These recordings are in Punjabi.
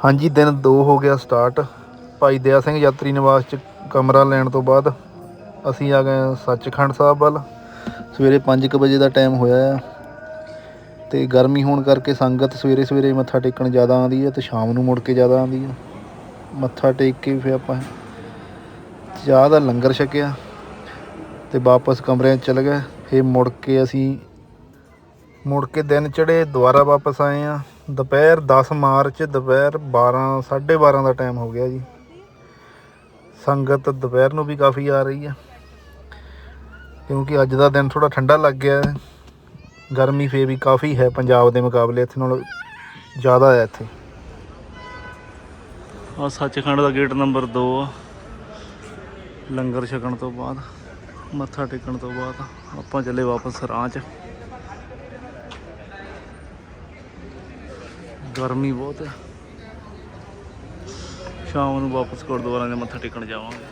ਹਾਂਜੀ, ਦਿਨ 2 ਹੋ ਗਿਆ ਸਟਾਰਟ ਭਾਈ ਦਇਆ ਸਿੰਘ ਯਾਤਰੀ ਨਿਵਾਸ ਚ ਕਮਰਾ ਲੈਣ ਤੋਂ ਬਾਅਦ ਅਸੀਂ ਆ ਗਏ ਸੱਚਖੰਡ ਸਾਹਿਬ ਵੱਲ। ਸਵੇਰੇ 5:00 ਵਜੇ ਦਾ ਟਾਈਮ ਹੋਇਆ ਆ ਤੇ ਗਰਮੀ ਹੋਣ ਕਰਕੇ ਸੰਗਤ ਸਵੇਰੇ ਸਵੇਰੇ ਮੱਥਾ ਟੇਕਣ ਜ਼ਿਆਦਾ ਆਉਂਦੀ ਹੈ ਤੇ ਸ਼ਾਮ ਨੂੰ ਮੁੜ ਕੇ ਜ਼ਿਆਦਾ ਆਉਂਦੀ ਹੈ ਮੱਥਾ ਟੇਕ ਕੇ ਫਿਰ ਆਪਾਂ ਚਾਹ ਦਾ ਲੰਗਰ ਛਕਿਆ ਤੇ ਵਾਪਸ ਕਮਰਿਆਂ 'ਚ ਚਲੇ ਗਏ। ਫਿਰ ਮੁੜ ਕੇ ਅਸੀਂ ਮੁੜ ਕੇ ਦਿਨ ਚੜੇ ਦੁਬਾਰਾ ਵਾਪਸ ਆਏ ਆ ਦੁਪਹਿਰ 10 ਮਾਰਚ, ਦੁਪਹਿਰ 12 12:30 ਦਾ ਟਾਈਮ ਹੋ ਗਿਆ ਜੀ। ਸੰਗਤ ਦੁਪਹਿਰ ਨੂੰ ਵੀ ਕਾਫੀ ਆ ਰਹੀ ਹੈ ਕਿਉਂਕਿ ਅੱਜ ਦਾ ਦਿਨ ਥੋੜਾ ਠੰਡਾ ਲੱਗ ਗਿਆ ਹੈ। ਗਰਮੀ ਫੇ ਵੀ ਕਾਫੀ ਹੈ ਪੰਜਾਬ ਦੇ ਮੁਕਾਬਲੇ, ਇੱਥੇ ਨਾਲੋਂ ਜ਼ਿਆਦਾ ਹੈ ਇੱਥੇ। ਆ ਸੱਚਖੰਡ ਦਾ ਗੇਟ ਨੰਬਰ 2 ਆ। ਲੰਗਰ ਛਕਣ ਤੋਂ ਬਾਅਦ, ਮੱਥਾ ਟੇਕਣ ਤੋਂ ਬਾਅਦ ਆਪਾਂ ਚੱਲੇ ਵਾਪਸ ਰਾਹ 'ਚ। ਗਰਮੀ ਬਹੁਤ ਹੈ। ਸ਼ਾਮ ਨੂੰ ਵਾਪਸ ਗੁਰਦੁਆਰਾ ਦੇ ਮੱਥਾ ਟੇਕਣ ਜਾਵਾਂਗੇ।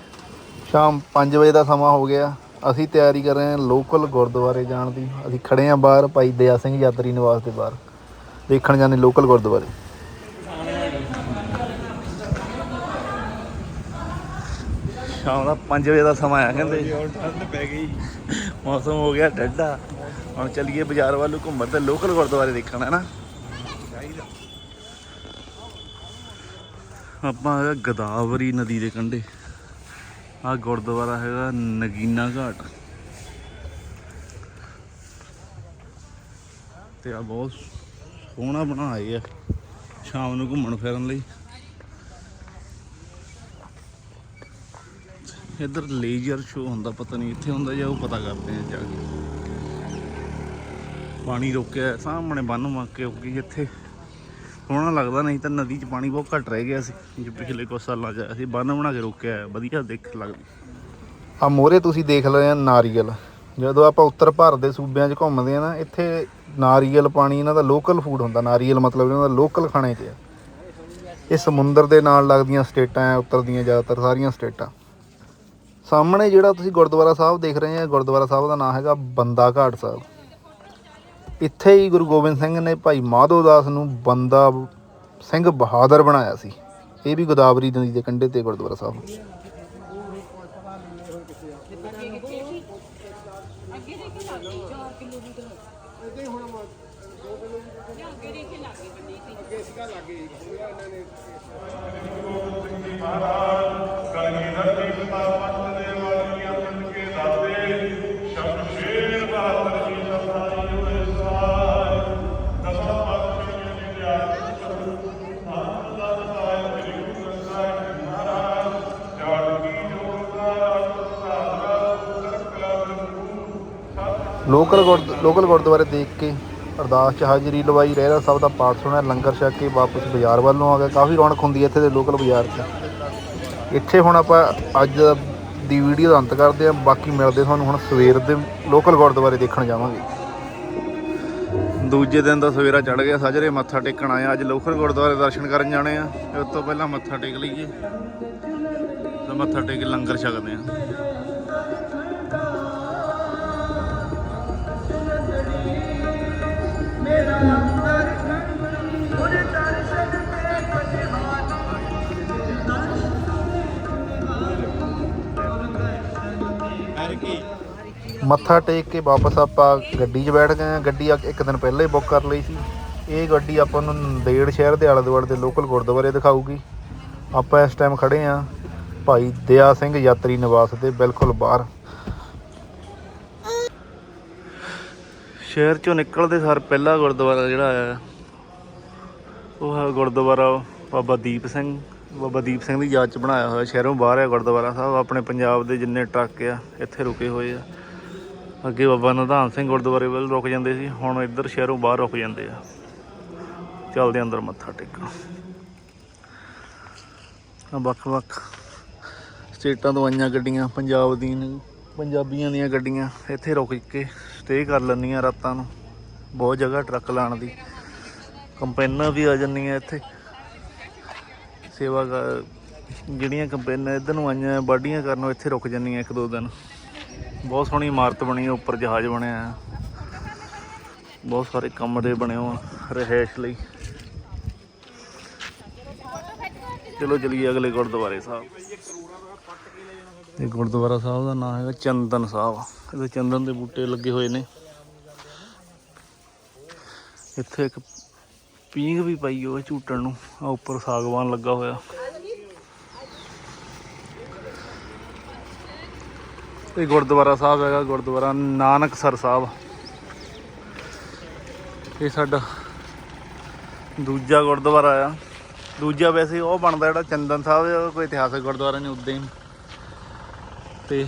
ਸ਼ਾਮ 5 ਵਜੇ ਦਾ ਸਮਾਂ ਹੋ ਗਿਆ। ਅਸੀਂ ਤਿਆਰੀ ਕਰ ਰਹੇ ਹਾਂ ਲੋਕਲ ਗੁਰਦੁਆਰੇ ਜਾਣ ਦੀ। ਅਸੀਂ ਖੜੇ ਹਾਂ ਬਾਹਰ ਭਾਈ ਦਇਆ ਸਿੰਘ ਯਾਤਰੀ ਨਿਵਾਸ ਦੇ ਬਾਹਰ। ਦੇਖਣ ਜਾਂਦੇ ਲੋਕਲ ਗੁਰਦੁਆਰੇ। ਸ਼ਾਮ ਦਾ 5 ਵਜੇ ਦਾ ਸਮਾਂ ਆ ਕਹਿੰਦੇ। ਠੰਡ ਪੈ ਗਈ। ਮੌਸਮ ਹੋ ਗਿਆ ਠੰਡਾ ਹੁਣ ਚੱਲੀਏ ਬਾਜ਼ਾਰ ਵੱਲੋਂ ਘੁੰਮਣ ਤੇ ਲੋਕਲ ਗੁਰਦੁਆਰੇ ਦੇਖਣ ਹੈ ਨਾ? ਆਪਾਂ ਹੈਗਾ ਗਦਾਵਰੀ ਨਦੀ ਦੇ ਕੰਢੇ। ਆ ਗੁਰਦੁਆਰਾ ਹੈਗਾ ਨਗੀਨਾ ਘਾਟ। ਤੇ ਆ ਬਹੁਤ ਸੋਹਣਾ ਬਣਾਏ ਆ ਸ਼ਾਮ ਨੂੰ ਘੁੰਮਣ ਫਿਰਨ ਲਈ। ਇੱਧਰ ਲੇਜ਼ਰ ਸ਼ੋ ਹੁੰਦਾ, ਪਤਾ ਨਹੀਂ ਇੱਥੇ ਹੁੰਦਾ ਜਾਂ ਉਹ ਪਤਾ ਕਰਦੇ ਆ ਜਾ ਕੇ। ਪਾਣੀ ਰੋਕਿਆ, ਸਾਹਮਣੇ ਬੰਨ ਮੱਕ ਕੇ ਕਿਉਂਕਿ ਇੱਥੇ। ਸੋਹਣਾ ਲੱਗਦਾ ਨਹੀਂ ਤਾਂ ਨਦੀ 'ਚ ਪਾਣੀ ਬਹੁਤ ਘੱਟ ਰਹਿ ਗਿਆ ਸੀ, ਜੋ ਪਿਛਲੇ ਕੁਝ ਸਾਲਾਂ 'ਚ ਅਸੀਂ ਬੰਨ ਬਣਾ ਕੇ ਰੋਕਿਆ ਵਧੀਆ ਦੇਖ ਲੱਗਦੀ ਆ ਮੋਰੇ ਤੁਸੀਂ ਦੇਖ ਲਏ ਆ ਨਾਰੀਅਲ, ਜਦੋਂ ਆਪਾਂ ਉੱਤਰ ਭਾਰਤ ਦੇ ਸੂਬਿਆਂ 'ਚ ਘੁੰਮਦੇ ਆ ਨਾ, ਇੱਥੇ ਨਾਰੀਅਲ ਪਾਣੀ ਇਹਨਾਂ ਦਾ ਲੋਕਲ ਫੂਡ ਹੁੰਦਾ, ਨਾਰੀਅਲ ਮਤਲਬ ਇਹਨਾਂ ਦਾ ਲੋਕਲ ਖਾਣੇ 'ਚ ਆ। ਇਹ ਸਮੁੰਦਰ ਦੇ ਨਾਲ ਲੱਗਦੀਆਂ ਸਟੇਟਾਂ ਆ ਉੱਤਰ ਦੀਆਂ ਜ਼ਿਆਦਾਤਰ ਸਾਰੀਆਂ ਸਟੇਟਾਂ। ਸਾਹਮਣੇ ਜਿਹੜਾ ਤੁਸੀਂ ਗੁਰਦੁਆਰਾ ਸਾਹਿਬ ਦੇਖ ਰਹੇ ਆ, ਗੁਰਦੁਆਰਾ ਸਾਹਿਬ ਦਾ ਨਾਮ ਹੈਗਾ ਬੰਦਾ ਘਾਟ ਸਾਹਿਬ। ਇੱਥੇ ਹੀ ਗੁਰੂ ਗੋਬਿੰਦ ਸਿੰਘ ਨੇ ਭਾਈ ਮਾਧੋ ਦਾਸ ਨੂੰ ਬੰਦਾ ਸਿੰਘ ਬਹਾਦਰ ਬਣਾਇਆ ਸੀ। ਇਹ ਵੀ ਗੋਦਾਵਰੀ ਨਦੀ ਦੇ ਕੰਢੇ ਤੇ ਗੁਰਦੁਆਰਾ ਸਾਹਿਬ। ਲੋਕਲ ਗੁਰਦ, ਲੋਕਲ ਗੁਰਦੁਆਰੇ ਦੇਖ ਕੇ ਅਰਦਾਸ ਚ ਹਾਜ਼ਰੀ ਲਵਾਈ ਰਹਿਰਾ ਸਾਹਿਬ ਦਾ ਪਾਠ ਸੁਣਿਆ, ਲੰਗਰ ਛਕ ਕੇ ਵਾਪਸ ਬਾਜ਼ਾਰ ਵੱਲੋਂ ਆ ਗਏ। ਕਾਫੀ ਰੌਣਕ ਹੁੰਦੀ ਹੈ ਇੱਥੇ ਦੇ ਲੋਕਲ ਬਾਜ਼ਾਰ 'ਚ। ਇੱਥੇ ਹੁਣ ਆਪਾਂ ਅੱਜ ਦੀ ਵੀਡੀਓ ਦਾ ਅੰਤ ਕਰਦੇ ਹਾਂ। ਬਾਕੀ ਮਿਲਦੇ ਤੁਹਾਨੂੰ ਹੁਣ ਸਵੇਰ ਦੇ ਲੋਕਲ ਗੁਰਦੁਆਰੇ ਦੇਖਣ ਜਾਵਾਂਗੇ। ਦੂਜੇ ਦਿਨ ਦਾ ਸਵੇਰਾ ਚੜ ਗਿਆ, ਸਾਜਰੇ ਮੱਥਾ ਟੇਕਣ ਆਇਆ। ਅੱਜ ਲੋਕਲ ਗੁਰਦੁਆਰੇ ਦਰਸ਼ਨ ਕਰਨ ਜਾਣੇ ਆ। ਉਸ ਤੋਂ ਪਹਿਲਾਂ ਮੱਥਾ ਟੇਕ ਲਈਏ। ਤਾਂ ਮੱਥਾ ਟੇਕ ਕੇ ਲੰਗਰ ਛਕਦੇ ਆ। ਮੱਥਾ ਟੇਕ ਕੇ ਵਾਪਸ ਆਪਾਂ ਗੱਡੀ 'ਚ ਬੈਠ ਗਏ ਆ ਗੱਡੀ ਆ- ਇੱਕ ਦਿਨ ਪਹਿਲਾਂ ਹੀ ਬੁੱਕ ਕਰ ਲਈ ਸੀ। ਇਹ ਗੱਡੀ ਆਪਾਂ ਨੂੰ ਨੰਦੇੜ ਸ਼ਹਿਰ ਦੇ ਆਲੇ ਦੁਆਲੇ ਦੇ ਲੋਕਲ ਗੁਰਦੁਆਰੇ ਦਿਖਾਊਗੀ। ਆਪਾਂ ਇਸ ਟਾਈਮ ਖੜੇ ਆ ਭਾਈ ਦਇਆ ਸਿੰਘ ਯਾਤਰੀ ਨਿਵਾਸ ਦੇ ਬਿਲਕੁਲ ਬਾਹਰ। ਸ਼ਹਿਰ ਚੋਂ ਨਿਕਲਦੇ ਸਾਰ ਪਹਿਲਾ ਗੁਰਦੁਆਰਾ ਜਿਹੜਾ ਆਇਆ ਉਹ ਹੈ ਗੁਰਦੁਆਰਾ ਬਾਬਾ ਦੀਪ ਸਿੰਘ। ਬਾਬਾ ਦੀਪ ਸਿੰਘ ਦੀ ਯਾਦ ਚ ਬਣਾਇਆ ਹੋਇਆ ਸ਼ਹਿਰੋਂ ਬਾਹਰ ਹੈ ਗੁਰਦੁਆਰਾ ਸਾਹਿਬ, ਆਪਣੇ ਪੰਜਾਬ ਦੇ ਜਿੰਨੇ ਟਰੱਕ ਆ, ਇੱਥੇ ਰੁਕੇ ਹੋਏ ਆ। ਅੱਗੇ ਬਾਬਾ ਨਿਧਾਨ ਸਿੰਘ ਗੁਰਦੁਆਰੇ ਵੱਲ ਰੁਕ ਜਾਂਦੇ ਸੀ, ਹੁਣ ਇੱਧਰ ਸ਼ਹਿਰੋਂ ਬਾਹਰ ਰੁਕ ਜਾਂਦੇ ਆ। ਚੱਲਦੇ ਅੰਦਰ ਮੱਥਾ ਟੇਕਣ। ਆ ਵੱਖ-ਵੱਖ ਸਟੇਟਾਂ ਤੋਂ ਆਈਆਂ ਗੱਡੀਆਂ, ਪੰਜਾਬ ਦੀਆਂ ਪੰਜਾਬੀਆਂ ਦੀਆਂ ਗੱਡੀਆਂ, ਇੱਥੇ ਰੁਕ ਕੇ ਸਟੇ ਕਰ ਲੈਂਦੀਆਂ ਰਾਤਾਂ ਨੂੰ। ਬਹੁਤ ਜਗ੍ਹਾ ਟਰੱਕ ਲਾਉਣ ਦੀ। ਕੰਪੈਨਾਂ ਵੀ ਆ ਜਾਂਦੀਆਂ ਇੱਥੇ। ਸੇਵਾ ਜਿਹੜੀਆਂ ਕੰਪੇਨ ਇੱਧਰ ਨੂੰ ਆਈਆਂ ਬਾਡੀਆਂ ਕਰਨੋਂ ਇੱਥੇ ਰੁਕ ਜੰਨੀਆਂ ਇੱਕ ਦੋ ਦਿਨ। ਬਹੁਤ ਸੋਹਣੀ ਇਮਾਰਤ ਬਣੀ ਹੈ ਉੱਪਰ ਜਹਾਜ਼ ਬਣਿਆ ਹੈ ਬਹੁਤ ਸਾਰੇ ਕਮਰੇ ਬਣੇ ਹੋਣ ਰਹਿائش ਲਈ। ਚਲੋ ਚਲੀਏ ਅਗਲੇ ਗੁਰਦੁਆਰੇ ਸਾਹਿਬ। ਇਹ ਗੁਰਦੁਆਰਾ ਸਾਹਿਬ ਦਾ ਨਾਮ ਹੈਗਾ ਚੰਦਨ ਸਾਹਿਬ। ਇਹਦੇ ਚੰਦਨ ਦੇ ਬੂਟੇ ਲੱਗੇ ਹੋਏ ਨੇ। ਇੱਥੇ ਇੱਕ ਪੀਂਘ ਵੀ ਪਈ ਹੋਈ ਝੂਟਣ ਨੂੰ ਆ ਉੱਪਰ ਸਾਗਵਾਨ ਲੱਗਾ ਹੋਇਆ। ਇਹ ਗੁਰਦੁਆਰਾ ਸਾਹਿਬ ਹੈਗਾ ਗੁਰਦੁਆਰਾ ਨਾਨਕਸਰ ਸਾਹਿਬ। ਇਹ ਸਾਡਾ ਦੂਜਾ ਗੁਰਦੁਆਰਾ ਆ। ਦੂਜਾ ਵੈਸੇ ਉਹ ਬਣਦਾ ਜਿਹੜਾ ਚੰਦਨ ਸਾਹਿਬ ਹੈ, ਕੋਈ ਇਤਿਹਾਸਕ ਗੁਰਦੁਆਰਾ ਨਹੀਂ ਉਦਾਂ ਹੀ। ਤੇ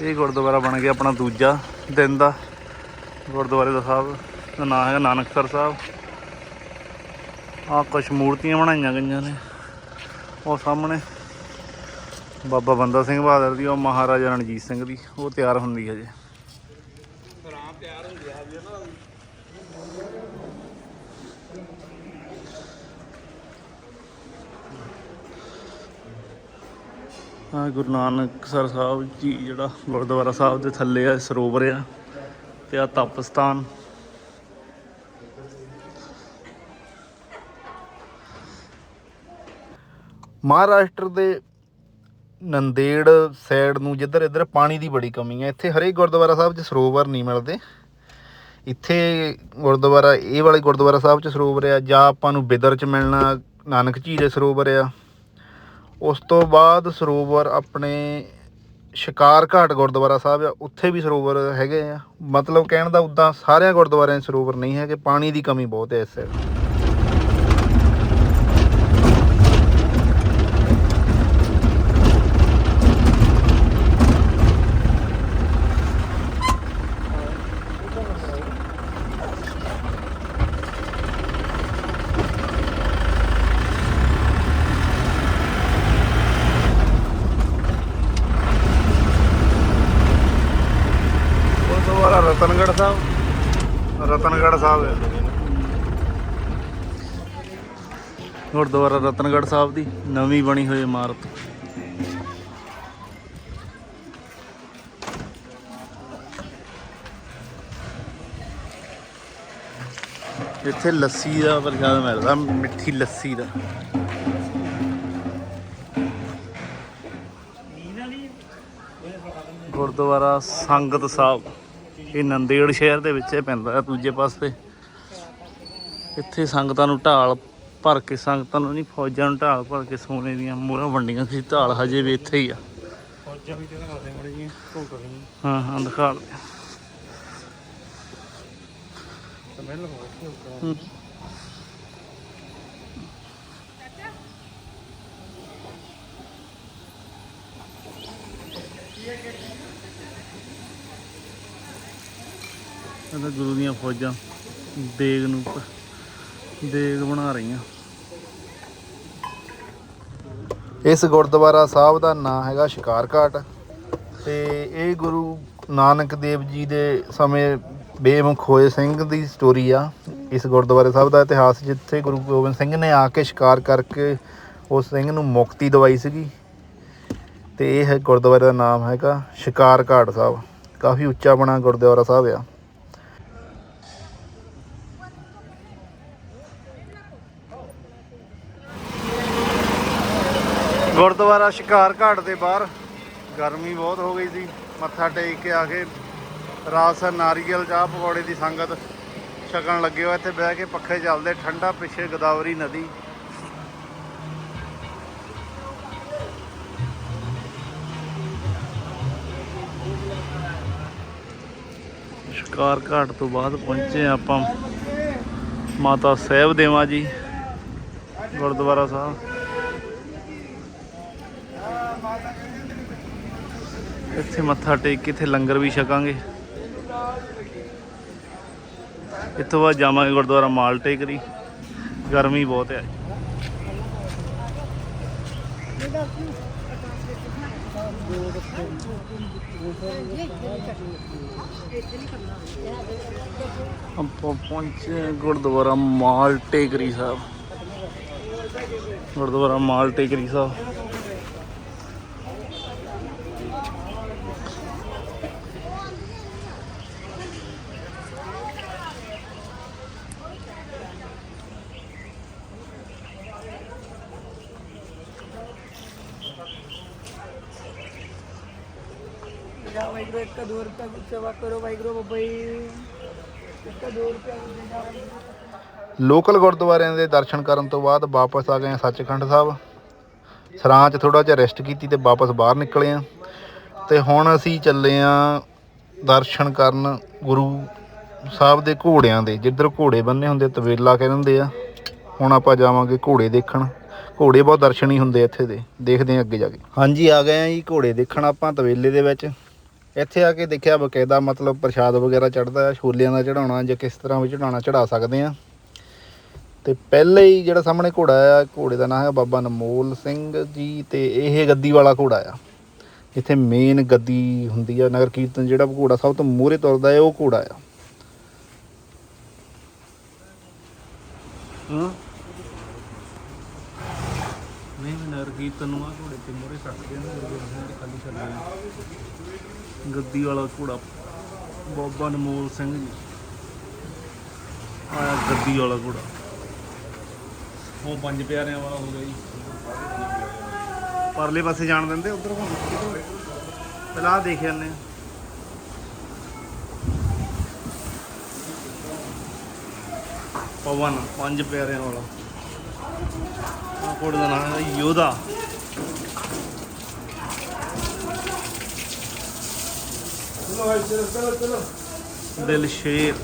ਇਹ ਗੁਰਦੁਆਰਾ ਬਣ ਗਿਆ ਆਪਣਾ ਦੂਜਾ ਦਿਨ ਦਾ ਗੁਰਦੁਆਰੇ ਦਾ ਸਾਹਿਬ ਦਾ ਨਾਮ ਹੈਗਾ ਨਾਨਕਸਰ ਸਾਹਿਬ। ਆ ਕੁਛ ਮੂਰਤੀਆਂ ਬਣਾਈਆਂ ਗਈਆਂ ਨੇ। ਉਹ ਸਾਹਮਣੇ ਬਾਬਾ ਬੰਦਾ ਸਿੰਘ ਬਹਾਦਰ ਦੀ, ਉਹ ਮਹਾਰਾਜਾ ਰਣਜੀਤ ਸਿੰਘ ਦੀ, ਉਹ ਤਿਆਰ ਹੁੰਦੀ ਹੈ ਜੇ ਆ ਗੁਰੂ ਨਾਨਕ ਸਰ ਸਾਹਿਬ ਜੀ ਜਿਹੜਾ ਗੁਰਦੁਆਰਾ ਸਾਹਿਬ ਦੇ ਥੱਲੇ ਆ, ਸਰੋਵਰ ਆ, ਤੇ ਆ ਤਪਸਥਾਨ। ਮਹਾਰਾਸ਼ਟਰ ਦੇ ਨੰਦੇੜ ਸਾਈਡ ਨੂੰ ਜਿੱਧਰ ਇੱਧਰ ਪਾਣੀ ਦੀ ਬੜੀ ਕਮੀ ਹੈ, ਇੱਥੇ ਹਰੇਕ ਗੁਰਦੁਆਰਾ ਸਾਹਿਬ 'ਚ ਸਰੋਵਰ ਨਹੀਂ ਮਿਲਦੇ। ਇੱਥੇ ਗੁਰਦੁਆਰਾ, ਇਹ ਵਾਲੇ ਗੁਰਦੁਆਰਾ ਸਾਹਿਬ 'ਚ ਸਰੋਵਰ ਆ, ਜਾਂ ਆਪਾਂ ਨੂੰ ਬਿਦਰ 'ਚ ਮਿਲਣਾ, ਨਾਨਕ ਝੀਰੇ ਸਰੋਵਰ ਆ। ਉਸ ਤੋਂ ਬਾਅਦ ਸਰੋਵਰ ਆਪਣੇ ਸ਼ਿਕਾਰ ਘਾਟ ਗੁਰਦੁਆਰਾ ਸਾਹਿਬ ਆ, ਉੱਥੇ ਵੀ ਸਰੋਵਰ ਹੈਗੇ ਆ। ਮਤਲਬ ਕਹਿਣ ਦਾ ਉਦਾਂ ਸਾਰਿਆਂ ਗੁਰਦੁਆਰਿਆਂ 'ਚ ਸਰੋਵਰ ਨਹੀਂ ਹੈਗੇ, ਪਾਣੀ ਦੀ ਕਮੀ ਬਹੁਤ ਹੈ ਇਸ ਸਾਈਡ ਗੁਰਦੁਆਰਾ ਰਤਨਗੜ੍ਹ ਸਾਹਿਬ ਰਤਨਗੜ੍ਹ ਸਾਹਿਬ ਗੁਰਦੁਆਰਾ ਰਤਨਗੜ੍ਹ ਸਾਹਿਬ ਦੀ ਨਵੀਂ ਬਣੀ ਹੋਈ ਇਮਾਰਤ। ਇੱਥੇ ਲੱਸੀ ਦਾ ਪ੍ਰਸ਼ਾਦ ਮਿਲਦਾ, ਮਿੱਠੀ ਲੱਸੀ ਦਾ। ਗੁਰਦੁਆਰਾ ਸੰਗਤ ਸਾਹਿਬ। ਇਹ ਨੰਦੇੜ ਸ਼ਹਿਰ ਦੇ ਵਿੱਚ ਪੈਂਦਾ ਹੈ ਦੂਜੇ ਪਾਸੇ। ਇੱਥੇ ਸੰਗਤਾਂ ਨੂੰ ਢਾਲ ਭਰ ਕੇ ਸੰਗਤਾਂ ਨੂੰ ਨਹੀਂ ਫੌਜਾਂ ਨੂੰ ਢਾਲ ਭਰ ਕੇ ਸੋਨੇ ਦੀਆਂ ਮੋਹਰਾਂ ਵੰਡੀਆਂ ਸੀ। ਢਾਲ ਹਜੇ ਵੀ ਇੱਥੇ ਹੀ ਆ। ਫੌਜਾਂ ਵੀ ਦਿਖਾ ਦੇ ਮੜੀ ਜੀ ਧੋਕ ਰਹੀ ਹਾਂ ਹਾਂ ਦਿਖਾ ਦੇ ਹੈ ਗੁਰੂ ਦੀਆਂ ਫੌਜਾਂ ਦੇਗ ਨੂੰ ਦੇਗ ਬਣਾ ਰਹੀਆਂ। ਇਸ ਗੁਰਦੁਆਰਾ ਸਾਹਿਬ ਦਾ ਨਾਮ ਹੈਗਾ ਸ਼ਿਕਾਰ ਘਾਟ। ਤੇ ਇਹ ਗੁਰੂ ਨਾਨਕ ਦੇਵ ਜੀ ਦੇ ਸਮੇਂ ਬੇਮੁਖ ਹੋਏ ਸਿੰਘ ਦੀ ਸਟੋਰੀ ਆ। ਇਸ ਗੁਰਦੁਆਰੇ ਸਾਹਿਬ ਦਾ ਇਤਿਹਾਸ ਜਿੱਥੇ ਗੁਰੂ ਗੋਬਿੰਦ ਸਿੰਘ ਨੇ ਆ ਕੇ ਸ਼ਿਕਾਰ ਕਰਕੇ ਉਸ ਸਿੰਘ ਨੂੰ ਮੁਕਤੀ ਦਵਾਈ ਸੀਗੀ। ਤੇ ਇਹ ਹੈ ਗੁਰਦੁਆਰੇ ਦਾ ਨਾਮ ਹੈਗਾ ਸ਼ਿਕਾਰ ਘਾਟ ਸਾਹਿਬ। ਕਾਫੀ ਉੱਚਾ ਬਣਾ ਗੁਰਦੁਆਰਾ ਸਾਹਿਬ ਆ। ਗੁਰਦੁਆਰਾ ਸ਼ਿਕਾਰ ਘਾਟ ਦੇ ਬਾਹਰ। ਗਰਮੀ ਬਹੁਤ ਹੋ ਗਈ ਸੀ। ਮੱਥਾ ਟੇਕ ਕੇ ਆ ਕੇ ਰਾਸ ਨਾਰੀਅਲ ਚਾਹ ਪਕੌੜੇ ਦੀ ਸੰਗਤ ਛਕਣ ਲੱਗੇ ਹੋ ਇੱਥੇ ਬਹਿ ਕੇ ਪੱਖੇ ਚੱਲਦੇ ਠੰਡਾ ਪਿੱਛੇ ਗੋਦਾਵਰੀ ਨਦੀ। ਸ਼ਿਕਾਰ ਘਾਟ ਤੋਂ ਬਾਅਦ ਪਹੁੰਚੇ ਆਪਾਂ। ਮਾਤਾ ਸਹਿਬ ਦੇਵਾ ਜੀ, ਗੁਰਦੁਆਰਾ ਸਾਹਿਬ। ਇੱਥੇ ਮੱਥਾ ਟੇਕ ਕੇ ਇੱਥੇ ਲੰਗਰ ਵੀ ਛਕਾਂਗੇ। ਇੱਥੋਂ ਬਾਅਦ ਜਾਵਾਂਗੇ ਗੁਰਦੁਆਰਾ ਮਾਲ ਟੇਕਰੀ ਗਰਮੀ ਬਹੁਤ ਹੈ। ਆਪਾਂ ਪਹੁੰਚੇ ਗੁਰਦੁਆਰਾ ਮਾਲ ਟੇਕਰੀ ਸਾਹਿਬ। ਗੁਰਦੁਆਰਾ ਮਾਲ ਟੇਕਰੀ ਸਾਹਿਬ। ਦੀ ਸੇਵਾ ਕਰੋ ਵਾਹਿਗੁਰੂ ਬਾਬਾ ਜੀ। ਇੱਕ ਦੋ ਰੁਪਏ ਦੀ ਜਾ ਲੋਕਲ ਗੁਰਦੁਆਰਿਆਂ ਦੇ ਦਰਸ਼ਨ ਕਰਨ ਤੋਂ ਬਾਅਦ ਵਾਪਸ ਆ ਗਏ ਹਾਂ ਸੱਚਖੰਡ ਸਾਹਿਬ। ਸਰਾਂ 'ਚ ਥੋੜਾ ਜਿਹਾ ਰੈਸਟ ਕੀਤੀ ਤੇ ਵਾਪਸ ਬਾਹਰ ਨਿਕਲੇ ਆ। ਤੇ ਹੁਣ ਅਸੀਂ ਚੱਲੇ ਆ ਦਰਸ਼ਨ ਕਰਨ ਗੁਰੂ ਸਾਹਿਬ ਦੇ ਘੋੜਿਆਂ ਦੇ। ਜਿੱਧਰ ਘੋੜੇ ਬੰਨੇ ਹੁੰਦੇ ਤਵੇਲਾ ਕਹਿੰਦੇ ਆ। ਹੁਣ ਆਪਾਂ ਜਾਵਾਂਗੇ ਘੋੜੇ ਦੇਖਣ। ਘੋੜੇ ਬਹੁਤ ਦਰਸ਼ਨੀ ਹੁੰਦੇ ਆ ਇੱਥੇ ਦੇ। ਦੇਖਦੇ ਆ ਅੱਗੇ ਜਾ ਕੇ। ਹਾਂਜੀ ਆ ਗਏ ਆ ਜੀ ਘੋੜੇ ਦੇਖਣ ਆਪਾਂ ਤਵੇਲੇ ਦੇ ਵਿੱਚ। ਇੱਥੇ ਆ ਕੇ ਦੇਖਿਆ ਬਕਾਇਦਾ ਮਤਲਬ ਪ੍ਰਸ਼ਾਦ ਵਗੈਰਾ ਚੜਦਾ ਆ ਛੋਲਿਆਂ ਦਾ ਚੜਾਉਣਾ ਜਾਂ ਕਿਸ ਤਰ੍ਹਾਂ ਵੀ ਚੜਾਉਣਾ ਚੜਾ ਸਕਦੇ ਆ। ਤੇ ਪਹਿਲੇ ਹੀ ਜਿਹੜਾ ਸਾਹਮਣੇ ਘੋੜਾ ਆ, ਘੋੜੇ ਦਾ ਨਾਮ ਹੈ ਬਾਬਾ ਨਮੋਲ ਸਿੰਘ ਜੀ ਤੇ ਇਹ ਗੱਦੀ ਵਾਲਾ ਘੋੜਾ ਆ। ਇੱਥੇ ਮੇਨ ਗੱਦੀ ਹੁੰਦੀ ਆ, ਨਗਰ ਕੀਰਤਨ ਜਿਹੜਾ ਘੋੜਾ ਸਭ ਤੋਂ ਮੂਹਰੇ ਤੁਰਦਾ ਹੈ ਉਹ ਘੋੜਾ ਆ। ਹਾਂ? ਨਹੀਂ ਮੈਂ ਆ ਘੋੜੇ ਤੇ ਮੋਰੇ ਛੱਡ ਕੇ ਨਾ ਗੁਰੂ ਸਿੰਘ ਜੀ ਖਾਲੀ ਛੱਡ ਗਏ ਗੱਦੀ ਵਾਲਾ ਘੋੜਾ, ਬਾਬਾ ਨਮੋਲ ਸਿੰਘ ਜੀ। ਆਇਆ ਗੱਦੀ ਵਾਲਾ ਘੋੜਾ। ਉਹ ਪੰਜ ਪਿਆਰਿਆਂ ਵਾਲਾ ਹੋ ਗਿਆ ਜੀ। ਪਰਲੇ ਪਾਸੇ ਜਾਣ ਦਿੰਦੇ, ਉਧਰ ਪਹਿਲਾਂ ਆਹ ਦੇਖ ਜਾਂਦੇ ਆ। ਪਵਨ, ਪੰਜ ਪਿਆਰਿਆਂ ਵਾਲਾ। ਹੈ ਯੋਧਾ ਦਿਲ ਸ਼ੇਰ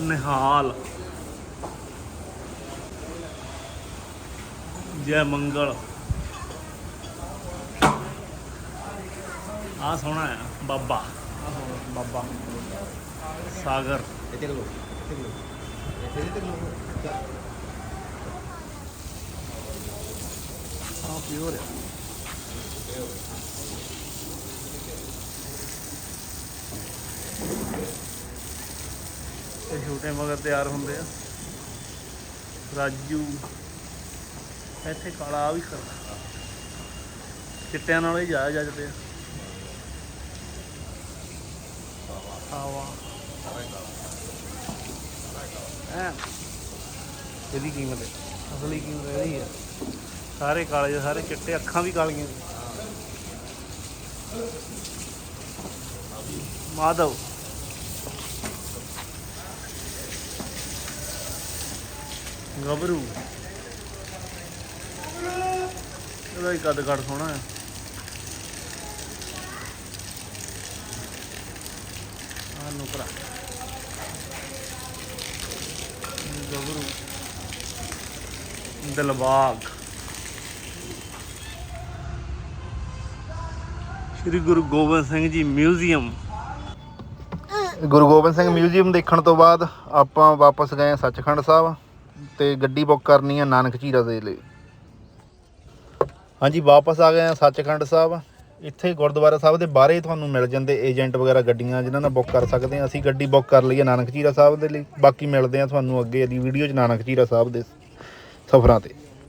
ਨਿਹਾਲ ਜੈ ਮੰਗਲ ਆ ਸੋਹਣਾ ਹੈ ਬਾਬਾ ਬਾਬਾ ਸਾਗਰ ਆ ਪਿਓਰ ਹੈ ਇਹ ਛੋਟੇ ਮਗਰ ਤਿਆਰ ਹੁੰਦੇ ਆ। ਰਾਜੂ, ਇੱਥੇ ਕਾਲਾ ਵੀ ਕਰਦਾ। ਚਿੱਟਿਆਂ ਨਾਲ ਹੀ ਜਾ ਜੱਜਦੇ ਆ। ਆਵਾ ਇਹਦੀ ਕੀਮਤ ਹੈ ਅਸਲੀ ਕੀਮਤ ਇਹਦੀ ਹੈ ਸਾਰੇ ਕਾਲੇ ਸਾਰੇ ਚਿੱਟੇ ਅੱਖਾਂ ਵੀ ਕਾਲੀਆਂ ਨੇ। ਮਾਧਵ। ਗੱਭਰੂ। ਇਹਦਾ ਹੀ ਕੱਦ ਕੱਦ ਸੋਹਣਾ ਹੈ ਆ ਨੁਕਰਾ। ਦਿਲਬਾਗ। ਸ਼੍ਰੀ ਗੁਰੂ ਗੋਬਿੰਦ ਸਿੰਘ ਜੀ ਮਿਊਜ਼ੀਅਮ। ਗੁਰੂ ਗੋਬਿੰਦ ਸਿੰਘ ਮਿਊਜ਼ੀਅਮ ਦੇਖਣ ਤੋਂ ਬਾਅਦ ਆਪਾਂ ਵਾਪਸ ਗਏ ਹਾਂ ਸੱਚਖੰਡ ਸਾਹਿਬ ਤੇ ਗੱਡੀ ਬੁੱਕ ਕਰਨੀ ਹੈ ਨਾਨਕ ਝੀਰਾ ਦੇ ਲਈ। ਹਾਂਜੀ, ਵਾਪਸ ਆ ਗਏ ਹਾਂ ਸੱਚਖੰਡ ਸਾਹਿਬ। ਇੱਥੇ ਗੁਰਦੁਆਰਾ ਸਾਹਿਬ ਦੇ ਬਾਹਰੇ ਤੁਹਾਨੂੰ ਮਿਲ ਜਾਂਦੇ ਏਜੰਟ ਵਗੈਰਾ ਗੱਡੀਆਂ ਜਿਨ੍ਹਾਂ ਨਾਲ ਬੁੱਕ ਕਰ ਸਕਦੇ ਹਾਂ। ਅਸੀਂ ਗੱਡੀ ਬੁੱਕ ਕਰ ਲਈ ਹੈ ਨਾਨਕ ਝੀਰਾ ਸਾਹਿਬ ਦੇ ਲਈ। ਬਾਕੀ ਮਿਲਦੇ ਹਾਂ ਤੁਹਾਨੂੰ ਅੱਗੇ ਦੀ ਵੀਡੀਓ 'ਚ ਨਾਨਕ ਝੀਰਾ ਸਾਹਿਬ ਦੇ। ਸਫ਼ਰਾਂ ਤੇ